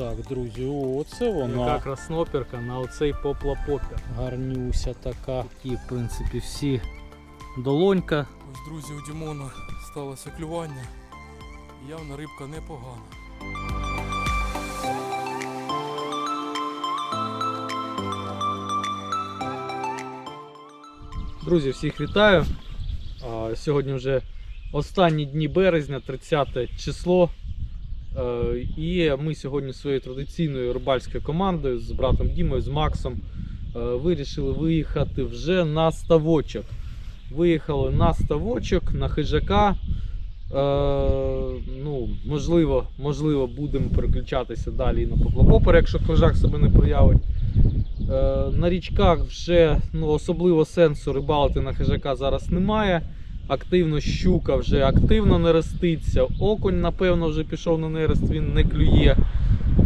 Так, друзі, оце Яка вона. красноперка на оцей поплапопер. Гарнюся така. Такі, в принципі, всі долонька. Ось, друзі, у Дімона сталося клювання. Явно рибка непогана. Друзі, всіх вітаю. Сьогодні вже останні дні березня, 30 число. Е, І ми сьогодні своєю традиційною рибальською командою з братом Дімою, з Максом е, вирішили виїхати вже на ставочок. Виїхали на ставочок, на хижака. Е, Ну, можливо, можливо, будемо переключатися далі на поплапопер, якщо хижак себе не проявить. На річках вже ну, особливо сенсу рибалити на хижака зараз немає. Активно щука вже активно нереститься. Окунь, напевно, вже пішов на нерест, він не клює.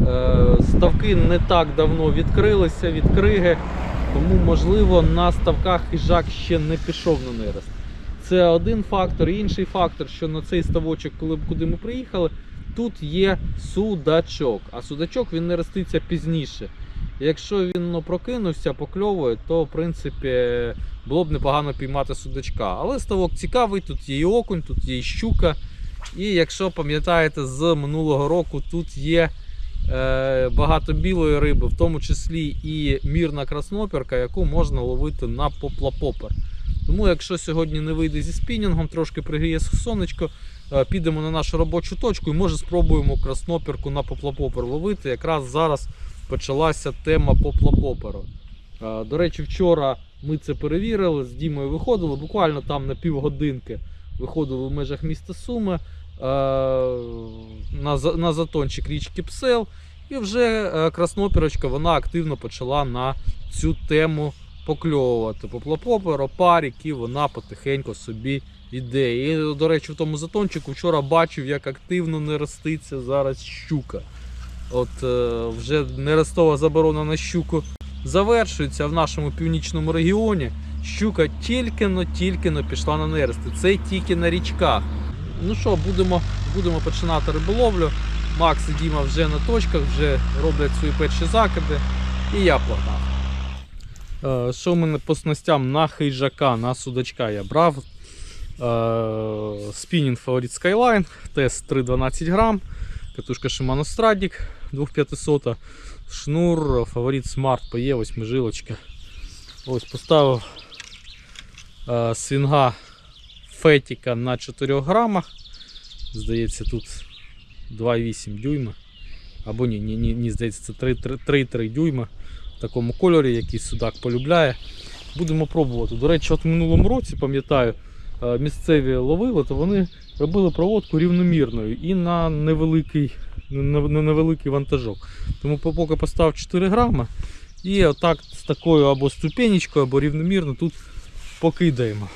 Е, Ставки не так давно відкрилися від криги, тому, можливо, на ставках хижак ще не пішов на нерест. Це один фактор. Інший фактор, що на цей ставочок, коли куди ми приїхали, тут є судачок. А судачок він не роститься пізніше. Якщо він ну, прокинувся, покльовує, то в принципі було б непогано піймати судачка. Але ставок цікавий, тут є і окунь, тут є і щука. І якщо пам'ятаєте, з минулого року тут є е, багато білої риби, в тому числі і мірна красноперка, яку можна ловити на поплапопер. Тому, якщо сьогодні не вийде зі спінінгом, трошки пригріє сонечко, е, підемо на нашу робочу точку і може спробуємо красноперку на поплапопер ловити. Якраз зараз почалася тема поплапоперу. Е, До речі, вчора ми це перевірили, з Дімою виходили, буквально там на півгодинки виходили в межах міста Суми е, на, затончик річки Псел. І вже е, краснопірочка вона активно почала на цю тему покльовувати. Поплапопер, опарік, і вона потихеньку собі йде. І, до речі, в тому затончику вчора бачив, як активно не роститься зараз щука. От е, вже нерестова заборона на щуку завершується в нашому північному регіоні. Щука тільки-но-тільки-но пішла на нерести. Це тільки на річках. Ну що, будемо, будемо починати риболовлю. Макс і Діма вже на точках, вже роблять свої перші закиди. І я погнав. Е, Що в мене по снастям на хижака, на судачка я брав. Е, Спінінг фаворит Skyline, тест 312 грам, катушка Shimano Stradic 2500, шнур, фаворит Smart PE, 8 жилочка. Ось поставив е, свінга Фетіка на 4 грамах. Здається, тут 2,8 дюйма. Або ні, ні, ні, ні здається, це 3,3 дюйма в такому кольорі, який судак полюбляє. Будемо пробувати. До речі, от в минулому році, пам'ятаю, е, місцеві ловили, то вони робили проводку рівномірною і на невеликий, на, невеликий вантажок. Тому поки поставив 4 грама і отак з такою або ступенечкою, або рівномірно тут покидаємо.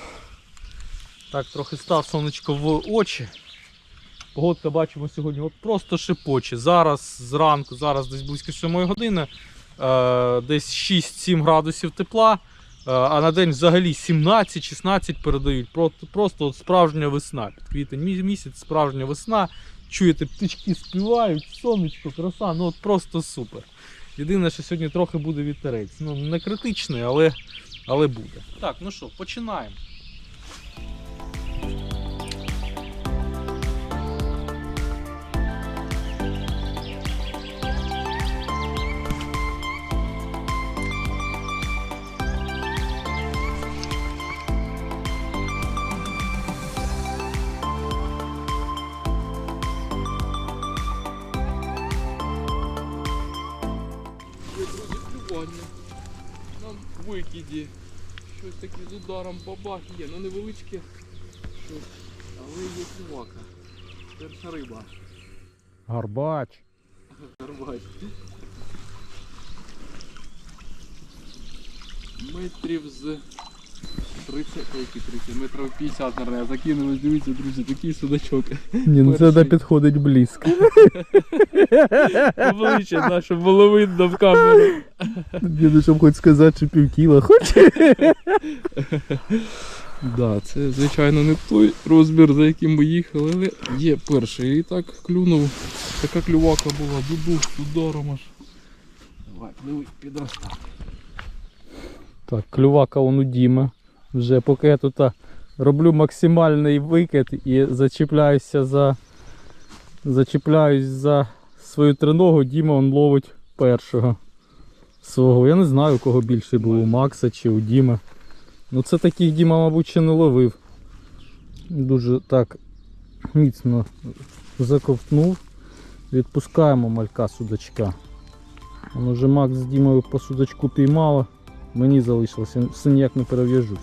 Так, трохи став сонечко в очі. Погодка бачимо сьогодні от просто шипоче. Зараз зранку, зараз десь близько 7 години, е, десь 6-7 градусів тепла, а на день взагалі 17-16 передають. Просто, от справжня весна. Під квітень мі- місяць, справжня весна. Чуєте, птички співають, сонечко, краса, ну от просто супер. Єдине, що сьогодні трохи буде вітерець. Ну, не критичний, але, але буде. Так, ну що, починаємо. Ударом бабах є. Ну невеличке. щось, Але є клювака. Перша риба. Гарбач. Гарбач. Метрів з 30, ой, які 30, метрів 50, наверное, закинули, дивіться, друзі, такий судачок. Ні, ну це не підходить близько. Обличчя наше було видно в камеру. Щоб хоч сказати, що пів кіла хоче. Да, це звичайно не той розмір, за яким ми їхали, але є перший. І так клюнув. Така клювака була, дуду, ударом аж. Давай, диви, підростав. Так, клювака он у Діми. Вже поки я тут роблю максимальний викид і зачіпляюся за. Зачіпляюсь за свою триногу, Діма он ловить першого свого. Я не знаю, у кого більший був, у Макса чи у Діми. Ну це таких Діма, мабуть, ще не ловив. Дуже так міцно заковтнув. Відпускаємо малька судачка. Он уже Макс з Дімою по судачку піймали. Мені залишилося, все ніяк не перев'яжусь.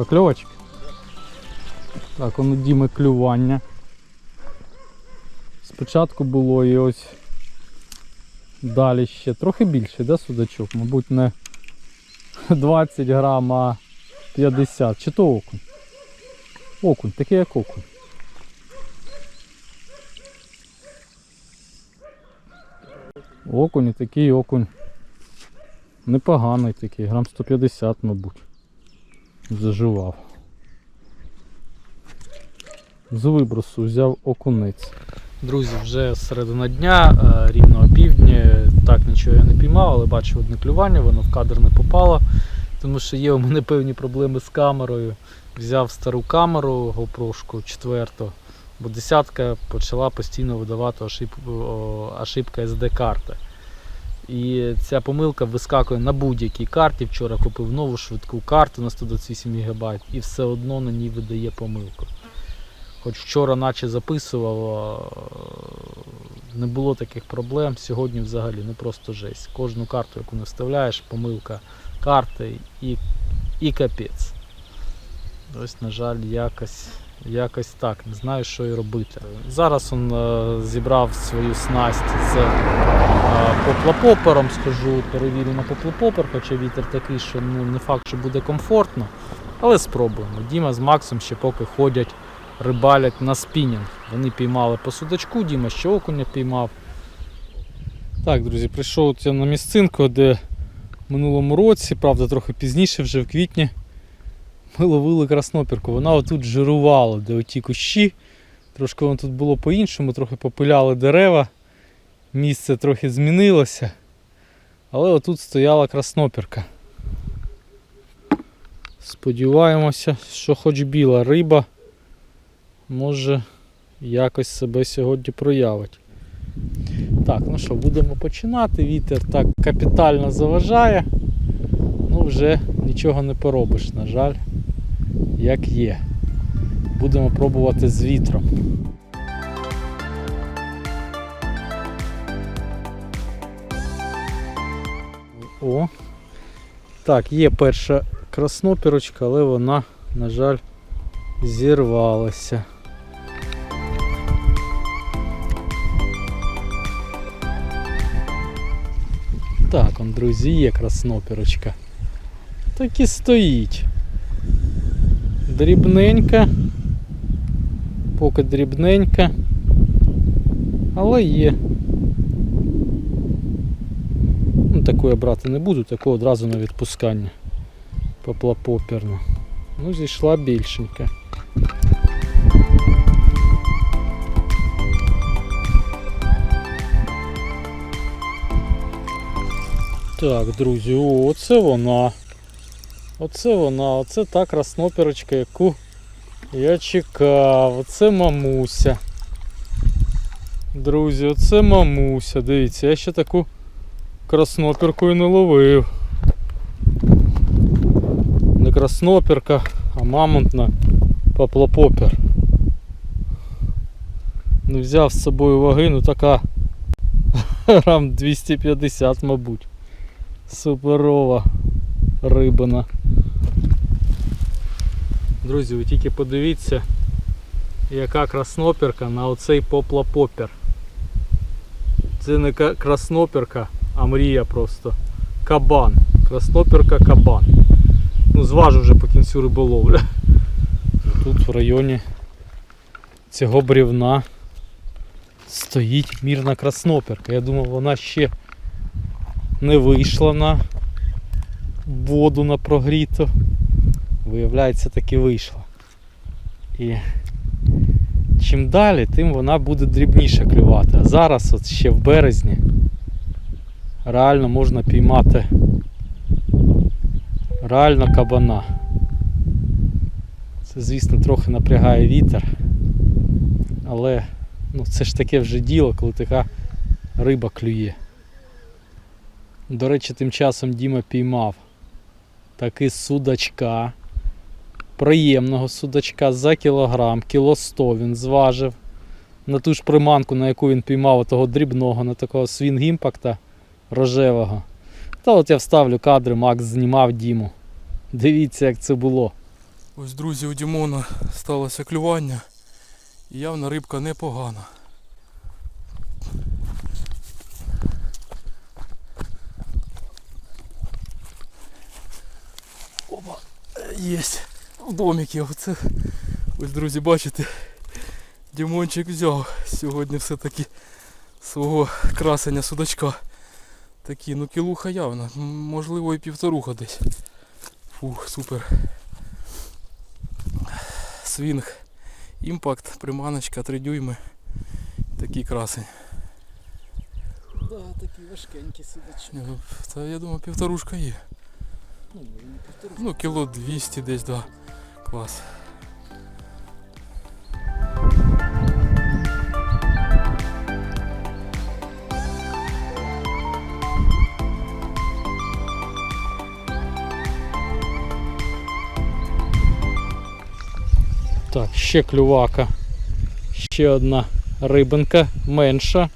Покльовочки? Так, он у Діми клювання. Спочатку було і ось далі ще трохи більше, да, судачок? Мабуть, не 20 грам, а 50. Чи то окунь? Окунь, такий як окунь. Окунь і такий окунь. Непоганий такий, грам 150, мабуть. Заживав. З вибросу взяв окунець. Друзі, вже середина дня, е, рівно опівдні. Так нічого я не піймав, але бачив одне клювання, воно в кадр не попало. Тому що є у мене певні проблеми з камерою. Взяв стару камеру GoPro четверту, бо десятка почала постійно видавати ошиб- ошибка SD-карти. І ця помилка вискакує на будь-якій карті. Вчора купив нову швидку карту на 128 ГБ і все одно на ній видає помилку. Хоч вчора наче записував, не було таких проблем. Сьогодні взагалі ну просто жесть. Кожну карту, яку не вставляєш, помилка карти і, і капець. Ось, на жаль, якось, якось так. Не знаю, що і робити. Зараз він е, зібрав свою снасть з е, поплапопером, скажу, перевіримо поплапопер, хоча вітер такий, що ну, не факт, що буде комфортно. Але спробуємо. Діма з Максом ще поки ходять рибалять на спінінг. Вони піймали по судачку, Діма ще окуня піймав. Так, друзі, прийшов я на місцинку, де в минулому році, правда, трохи пізніше, вже в квітні, ми ловили краснопірку. Вона отут жирувала, де оті кущі. Трошки воно тут було по-іншому, трохи попиляли дерева. Місце трохи змінилося. Але отут стояла краснопірка. Сподіваємося, що хоч біла риба може якось себе сьогодні проявить. Так, ну що, будемо починати. Вітер так капітально заважає. Ну, вже нічого не поробиш, на жаль, як є. Будемо пробувати з вітром. О! Так, є перша краснопірочка, але вона, на жаль, зірвалася. Так, он, друзі, є краснопірочка. Так і стоїть. Дрібненька. Поки дрібненька. Але є. Ну, таку я брати не буду, таку одразу на відпускання. Поплапоперну. Ну, зійшла більшенька. Так, друзі, оце вона. Оце вона, оце та краснопірочка, яку я чекав. Оце мамуся. Друзі, оце мамуся. Дивіться, я ще таку краснопірку і не ловив. Не краснопірка, а мамонтна поплапопер. Не взяв з собою ваги, ну така грам 250, мабуть. Суперова рибина. Друзі, ви тільки подивіться, яка краснопірка на оцей поплапопер. Це не ка- краснопірка, а мрія просто. Кабан. Красноперка кабан. Ну, зважу вже по кінцю риболовля. Тут в районі цього брівна стоїть мірна красноперка. Я думав, вона ще не вийшла на воду на прогріту. Виявляється, таки вийшла. І чим далі, тим вона буде дрібніше клювати. А зараз, от ще в березні, реально можна піймати реально кабана. Це, звісно, трохи напрягає вітер. Але ну, це ж таке вже діло, коли така риба клює. До речі, тим часом Діма піймав таки судачка. Приємного судачка за кілограм, кіло 100 він зважив. На ту ж приманку, на яку він піймав того дрібного, на такого свінг-імпакта рожевого. Та от я вставлю кадри, Макс знімав Діму. Дивіться, як це було. Ось, друзі, у Дімона сталося клювання. І явно рибка непогана. Опа, єсть. В доміки. Оце. Ось, друзі, бачите, Дімончик взяв сьогодні все-таки свого красення судачка. Такі, ну кілуха явно, можливо і півторуха десь. Фух, супер. Свінг. Імпакт, приманочка, 3 дюйми. Такий красень. Да, такий важкенький судачок. Ну, Та я думаю, півторушка є. Ну, кіло 200 десь, да. Клас. Так, ще клювака. Ще одна рибинка, менша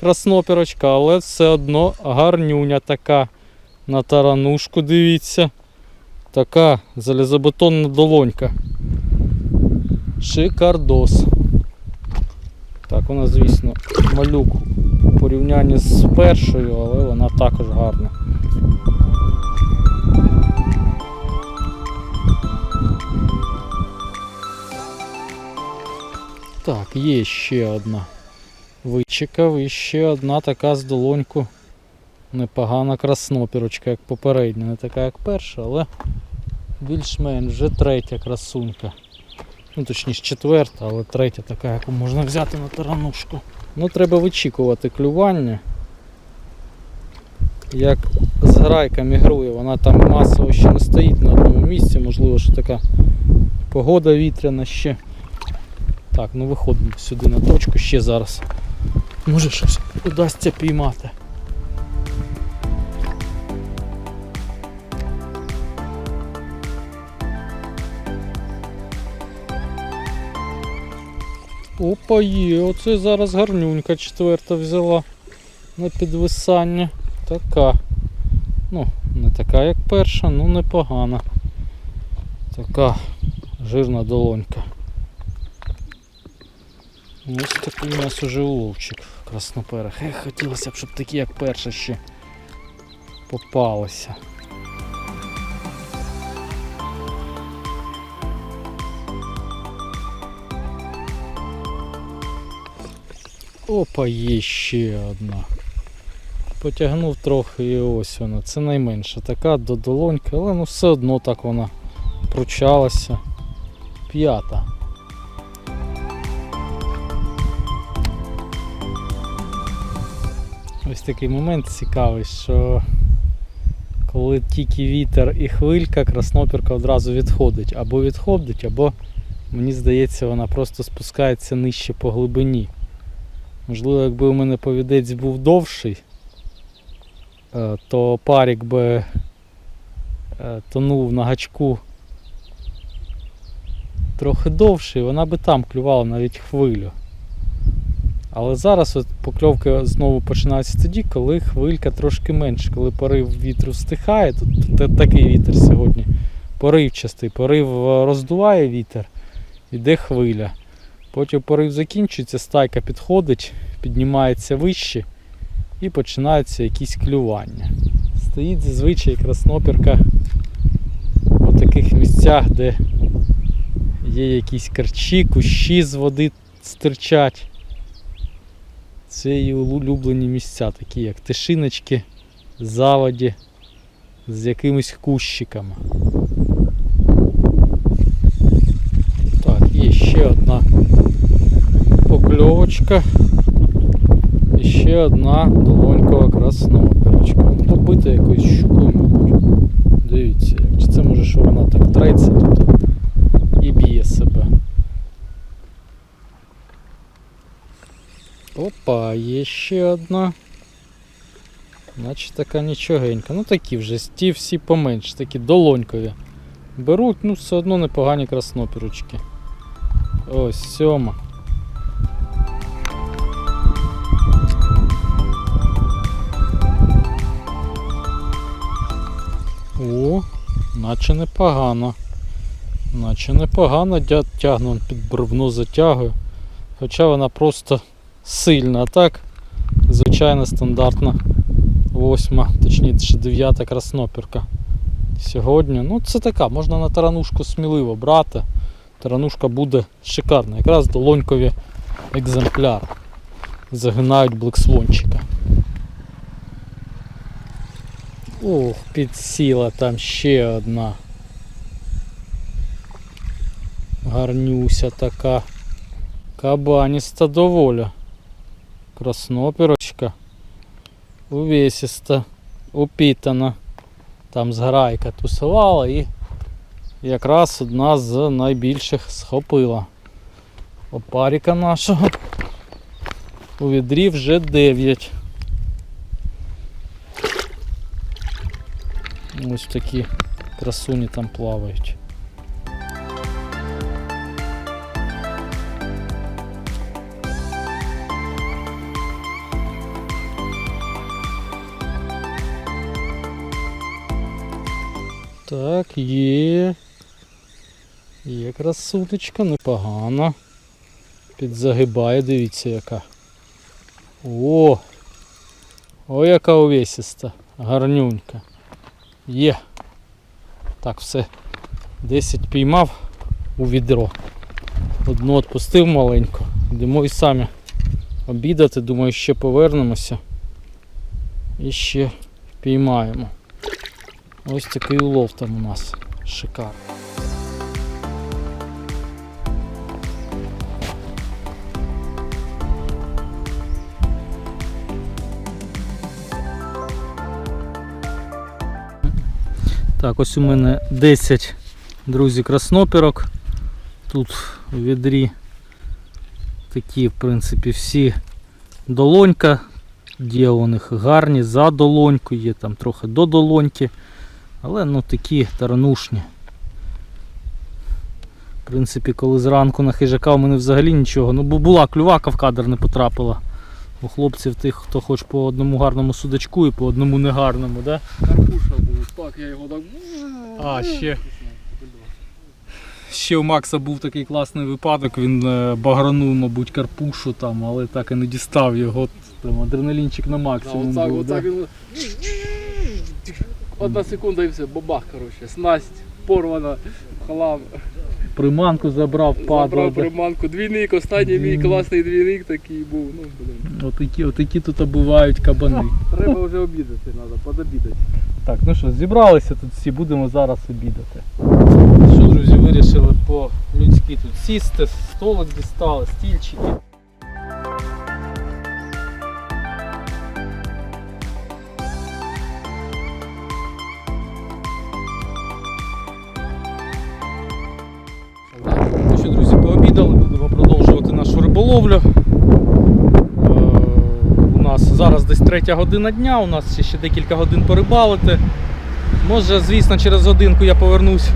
красноперочка, але все одно гарнюня така. На таранушку, дивіться. Така залізобетонна долонька. Шикардос. Так, вона, звісно, малюк у порівнянні з першою, але вона також гарна. Так, є ще одна. Вичекав і ще одна така з долоньку. Непогана краснопірочка, як попередня, не така як перша, але більш-менш вже третя красунька. Ну, точніше четверта, але третя така, яку можна взяти на таранушку. Ну, треба вичікувати клювання. Як зграйка мігрує, вона там масово ще не стоїть на одному місці, можливо, що така погода вітряна ще. Так, ну виходимо сюди на точку ще зараз. Може щось удасться піймати. Опа є, оце зараз гарнюнька четверта взяла на підвисання. Така. Ну, не така як перша, ну непогана. Така жирна долонька. Ось такий у нас уже уловчик красноперих. Хотілося б, щоб такі, як перша ще попалися. Опа, є ще одна. Потягнув трохи і ось вона. Це найменша така до долоньки, але ну все одно так вона пручалася. П'ята. Ось такий момент цікавий, що коли тільки вітер і хвилька, краснопірка одразу відходить. Або відходить, або мені здається, вона просто спускається нижче по глибині. Можливо, якби у мене повідець був довший, е, то парік би е, тонув на гачку трохи довший, вона би там клювала навіть хвилю. Але зараз от покльовки знову починаються тоді, коли хвилька трошки менше, коли порив вітру стихає, тут та- такий вітер сьогодні. Поривчастий, порив е, роздуває вітер, іде хвиля. Потім порив закінчується, стайка підходить, піднімається вище і починаються якісь клювання. Стоїть зазвичай краснопірка у таких місцях, де є якісь карчі, кущі з води стирчать. Це її улюблені місця, такі як тишиночки, заводі з якимись кущиками. Так, є ще одна покльовочка. І ще одна долонькова краснопірочка. Добита якоюсь щукою, мабуть. Дивіться, чи це може, що вона так треться тут і б'є себе. Опа, є ще одна. Значить така нічогенька. Ну такі вже ті всі поменш, такі долонькові. Беруть, ну все одно непогані краснопірочки. Ось сьома. О, наче непогано. Наче непогано тягну під бревно затягую. Хоча вона просто сильна, так звичайна стандартна восьма, точніше дев'ята краснопірка. Сьогодні, ну це така, можна на таранушку сміливо брати. Таранушка буде шикарна. Якраз долонькові екземпляри. Загинають блекслончика. Ох, підсіла там ще одна. Гарнюся така. Кабаніста доволя. Краснопірочка. Увесіста, упітана. Там зграйка тусувала і якраз одна з найбільших схопила. Опаріка нашого. У відрі вже 9. Ось такі красуні там плавають. Так, є. Є красунечка, непогано. Підзагибає, дивіться яка. О! О, яка увесиста. Гарнюнька. Є. Так, все. 10 піймав у відро. Одну відпустив маленьку. Йдемо і самі обідати. Думаю, ще повернемося. І ще піймаємо. Ось такий улов там у нас. Шикарно. Так, ось у мене 10 друзі краснопірок. Тут у відрі такі, в принципі, всі долонька. Є у них гарні за долоньку, є там трохи до долоньки. Але ну такі таранушні. В принципі, коли зранку на хижака у мене взагалі нічого. Ну бо була клювака в кадр не потрапила. У хлопців тих, хто хоч по одному гарному судачку і по одному негарному, да? Карпуша так я його так. А, ще. Ще у Макса був такий класний випадок, він е, багранув, мабуть, карпушу там, але так і не дістав його. Там адреналінчик на Да, максимум. оцак, був, оцак да? він. Одна секунда і все, бабах, коротше. Снасть порвана, хлам. Приманку забрав, падла. Забрав приманку. Двійник, останній мій класний двійник такий був. Ну, блин. Отакі, отакі тут бувають кабани. Треба вже обідати, треба, подобідати. Так, ну що, зібралися тут всі, будемо зараз обідати. Що, друзі, вирішили по-людськи тут сісти, столик дістали, стільчики. Ну що, друзі, пообідали, будемо продовжувати нашу риболовлю. Третя година дня, у нас ще, декілька годин порибалити. Може, звісно, через годинку я повернусь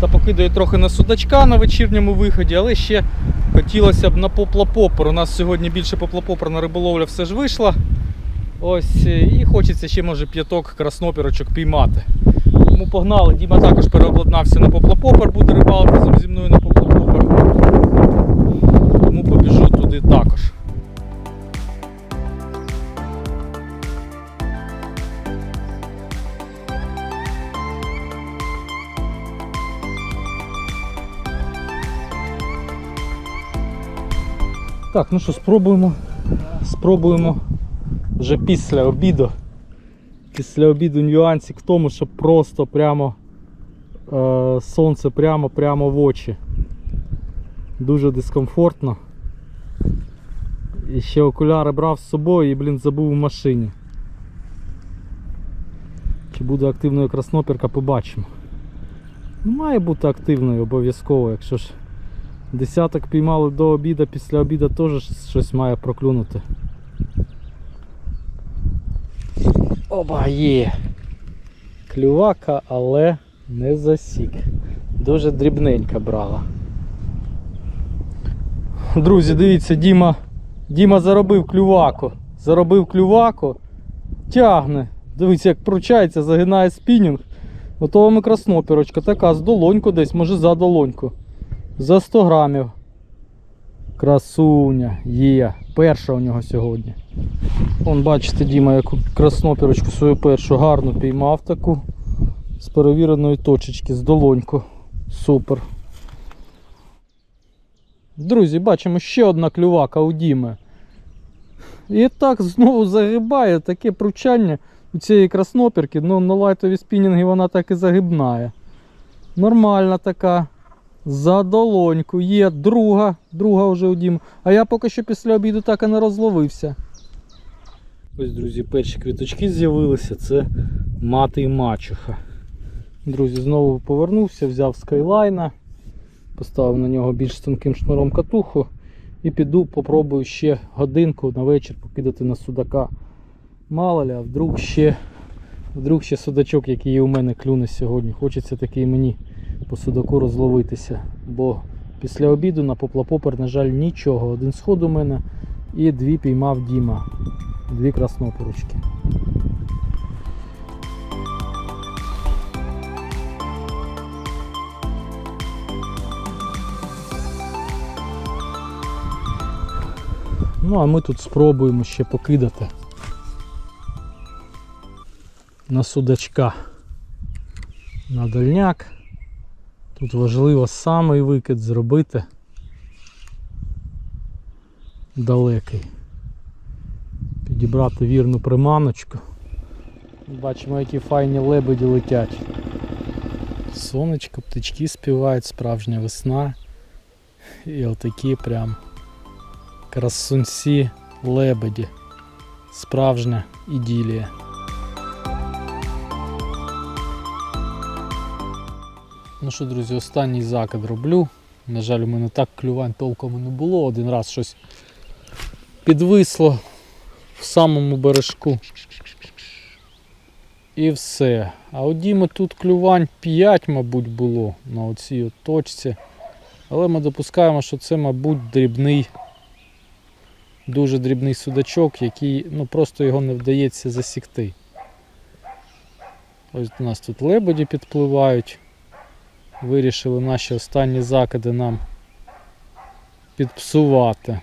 та покидаю трохи на судачка на вечірньому виході, але ще хотілося б на поплапопер. У нас сьогодні більше поплапоперна риболовля все ж вийшла. Ось, е, і хочеться ще, може, п'яток краснопірочок піймати. Тому погнали. Діма також переобладнався на поплапопер, буде рибалити зі мною на поплапопер. Так, ну що, спробуємо. Спробуємо вже після обіду. Після обіду нюансик в тому, що просто прямо е, сонце прямо прямо в очі. Дуже дискомфортно. І ще окуляри брав з собою і, блін, забув в машині. Чи буде активною краснопірка, побачимо. Ну, має бути активною обов'язково, якщо ж десяток піймали до обіду, після обіду теж щось має проклюнути. Оба є. Клювака, але не засік. Дуже дрібненька брала. Друзі, дивіться, Діма, Діма заробив клюваку. Заробив клюваку, тягне. Дивіться, як пручається, загинає спінінг. Готова мікроснопірочка така, з долоньку десь, може за долоньку. За 100 грамів. Красуня є. Перша у нього сьогодні. Вон бачите, Діма, яку краснопірочку свою першу гарно піймав таку. З перевіреної точечки, з долоньку. Супер. Друзі, бачимо ще одна клювака у Діми. І так знову загибає таке пручання у цієї краснопірки. Ну, на лайтові спінінги вона так і загибнає. Нормальна така. За долоньку. Є друга, друга вже у Діми. А я поки що після обіду так і не розловився. Ось, друзі, перші квіточки з'явилися. Це мати і мачуха. Друзі, знову повернувся, взяв скайлайна, поставив на нього більш тонким шнуром катуху і піду попробую ще годинку на вечір покидати на судака. Мало а вдруг ще, вдруг ще судачок, який у мене клюне сьогодні. Хочеться такий мені по судаку розловитися. Бо після обіду на поплапопер, на жаль, нічого. Один сход у мене і дві піймав Діма. Дві краснопорочки. Ну, а ми тут спробуємо ще покидати на судачка. На дальняк. Тут важливо самий викид зробити далекий. Підібрати вірну приманочку. Бачимо, які файні лебеді летять. Сонечко, птички співають, справжня весна. І отакі прям красунці лебеді. Справжня іділія. Ну що, друзі, останній закид роблю. На жаль, у мене так клювань толком не було. Один раз щось підвисло в самому бережку. І все. А у Діми тут клювань 5, мабуть, було на оцій точці. Але ми допускаємо, що це, мабуть, дрібний, дуже дрібний судачок, який ну, просто його не вдається засікти. Ось у нас тут лебеді підпливають. Вирішили наші останні закиди нам підпсувати.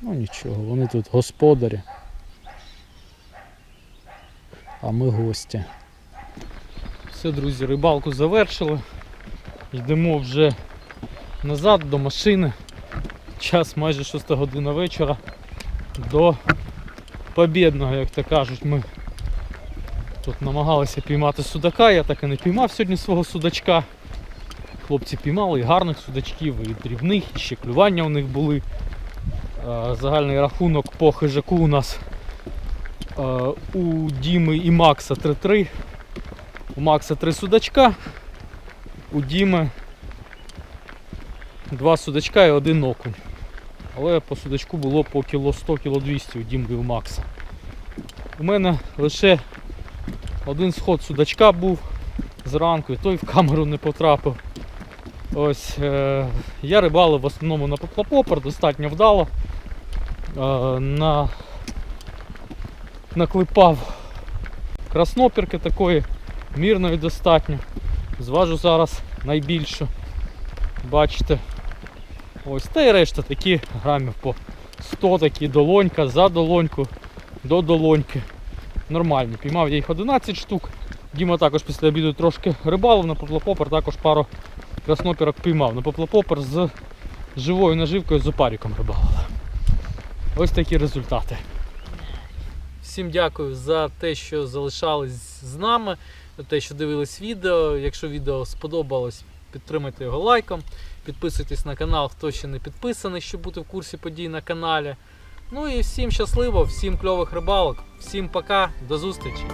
Ну нічого, вони тут господарі. А ми гості. Все, друзі, рибалку завершили. Йдемо вже назад до машини. Час майже 6 година вечора. До побідного, як то кажуть, ми тут намагалися піймати судака, я так і не піймав сьогодні свого судачка. Хлопці піймали і гарних судачків, і дрібних, і ще клювання у них були. Загальний рахунок по хижаку у нас у Діми і Макса 3-3. У Макса 3 судачка, у Діми два судачка і один окунь. Але по судачку було по кіло 100 кіло 200 у Діми і у Макса. У мене лише один сход судачка був зранку, і той в камеру не потрапив. Ось е, я рибалив в основному на поплапопер, достатньо вдало. Е, на, наклепав краснопірки такої, мірної достатньо. Зважу зараз найбільшу. Бачите. Ось, та й решта такі грамів по 100 такі долонька, за долоньку, до долоньки. Нормально. Піймав я їх 11 штук. Діма також після обіду трошки рибалив на поплапопер, також пару краснопірок піймав. На поплапопер з живою наживкою з опаріком рибалили. Ось такі результати. Всім дякую за те, що залишались з нами, за те, що дивились відео. Якщо відео сподобалось, підтримайте його лайком. Підписуйтесь на канал, хто ще не підписаний, щоб бути в курсі подій на каналі. Ну і всім щасливо, всім кльових рибалок, всім пока, до зустрічі!